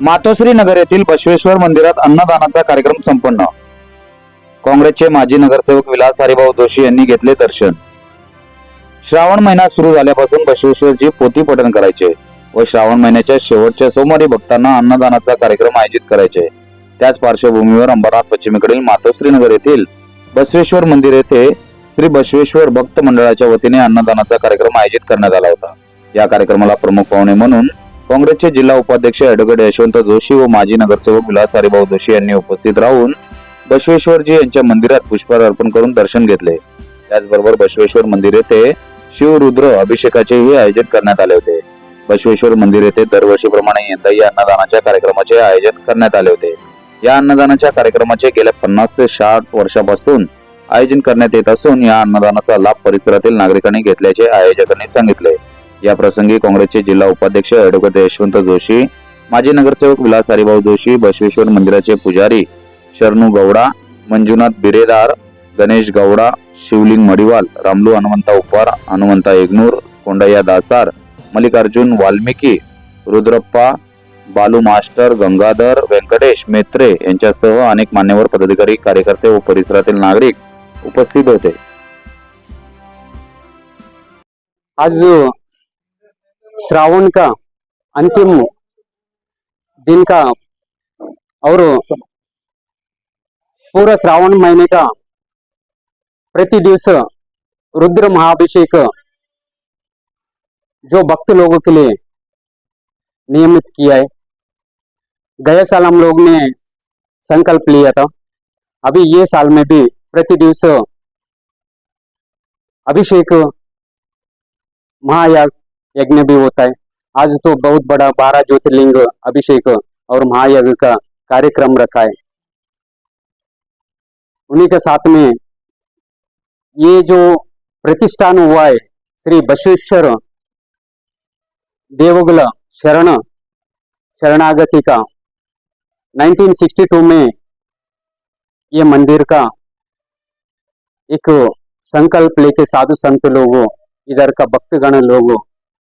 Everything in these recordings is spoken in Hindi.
मातोश्री नगर येथील बसवेश्वर मंदिरात अन्नदानाचा कार्यक्रम संपन्न. काँग्रेसचे माजी नगरसेवक विलास हरिभाऊ जोशी यांनी घेतले दर्शन. श्रावण महिना सुरू झाल्यापासून बसवेश्वरची पोती पठण करायचे व श्रावण महिन्याच्या शेवटच्या सोमवारी भक्तांना अन्नदानाचा कार्यक्रम आयोजित करायचे. त्याच पार्श्वभूमीवर अंबरनाथ पश्चिमेकडील मातोश्रीनगर येथील बसवेश्वर मंदिर येथे श्री बसवेश्वर भक्त मंडळाच्या वतीने अन्नदानाचा कार्यक्रम आयोजित करण्यात आला होता. या कार्यक्रमाला प्रमुख पाहुणे म्हणून काँग्रेसचे जिल्हा उपाध्यक्ष ॲडव्होकेट यशवंत जोशी व माजी नगरसेवक विलास हरिभाऊ जोशी यांनी उपस्थित राहून बसवेश्वरजी यांच्या मंदिरात पुष्पहार अर्पण करून दर्शन घेतले. त्याचबरोबर बसवेश्वर मंदिर येथे शिवरुद्र अभिषेकाचेही आयोजन करण्यात आले होते. बसवेश्वर मंदिर येथे दरवर्षीप्रमाणे यंदाही अन्नदानाच्या कार्यक्रमाचे आयोजन करण्यात आले होते. या अन्नदानाच्या कार्यक्रमाचे गेल्या पन्नास ते साठ वर्षापासून आयोजन करण्यात येत असून या अन्नदानाचा लाभ परिसरातील नागरिकांनी घेतल्याचे आयोजकांनी सांगितले. या प्रसंगी काँग्रेसचे जिल्हा उपाध्यक्ष अॅडव्होकेट यशवंत जोशी माजी नगरसेवक विलास हरिभाऊ जोशी बसवेश्वर मंदिराचे पुजारी शरणू गौडा मंजुनाथ बिरेदार गणेश गौडा शिवलिंग मडिवाल रामलू हनुमंता उपवार हनुमंता एगनूर कोंडय्या दासार मल्लिकार्जुन वाल्मिकी रुद्रप्पा बालू मास्टर गंगाधर व्यंकटेश मेत्रे यांच्यासह अनेक मान्यवर पदाधिकारी कार्यकर्ते व परिसरातील नागरिक उपस्थित होते. आज श्रावण का अंतिम दिन का और पूरा श्रावण महीने का प्रति दिवस रुद्र महाभिषेक जो भक्त लोगों के लिए नियमित किया है। गए साल हम लोग ने संकल्प लिया था। अभी ये साल में भी दिवस। अभिषेक महायाग यज्ञ भी होता है। आज तो बहुत बड़ा बारह ज्योतिर्लिंग अभिषेक और महायज्ञ का कार्यक्रम रखा है। उन्हीं के साथ में ये जो प्रतिष्ठान हुआ है, श्री बसवेश्वर देवगुल शरण, शरणागति का 1962 में ये मंदिर का एक संकल्प लेके साधु संत लोगों, इधर का भक्तगण लोग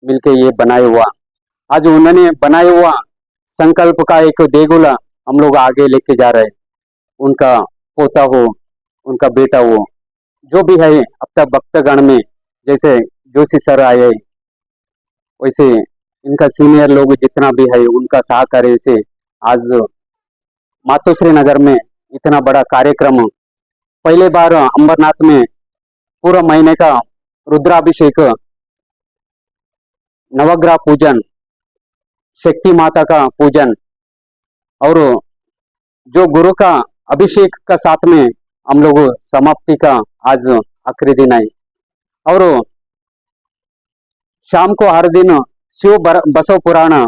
मिलके ये बनाया हुआ। आज उन्होंने बनाया हुआ संकल्प का एक देगुला हम लोग आगे लेके जा रहे उनका पोता हो, उनका बेटा हो, जो भी है अब तक भक्तगण में, जैसे जोशी सर आए वैसे इनका सीनियर लोग जितना भी है, उनका सहकार्य से आज मातोश्री नगर में इतना बड़ा कार्यक्रम पहले बार अंबरनाथ में पूरा महीने का रुद्राभिषेक नवग्रह पूजन शक्ति माता का पूजन, और जो गुरु का अभिषेक का साथ में हम लोग समाप्ति का आज आखिरी दिन आई। और शाम को हर दिन शिव बसव पुराण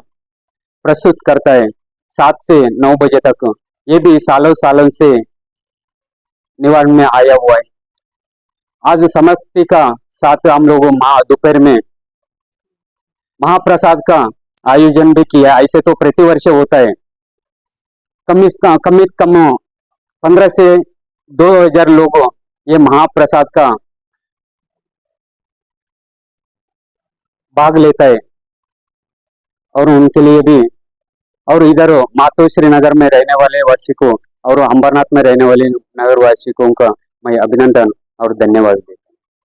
प्रस्तुत करता है, सात से नौ बजे तक। ये भी सालों सालों से निवारण में आया हुआ है। आज समाप्ति का साथ हम लोग महा दोपहर में महाप्रसाद का आयोजन भी किया ऐसे तो प्रतिवर्ष होता है। कम इसका कमित कम पंद्रह से दो हज़ार लोगों ये महाप्रसाद का भाग लेता है और उनके लिए भी और इधर मातोश्री नगर में रहने वाले वासी को और अंबरनाथ में रहने वाले नगरवासियों का मैं अभिनंदन और धन्यवाद।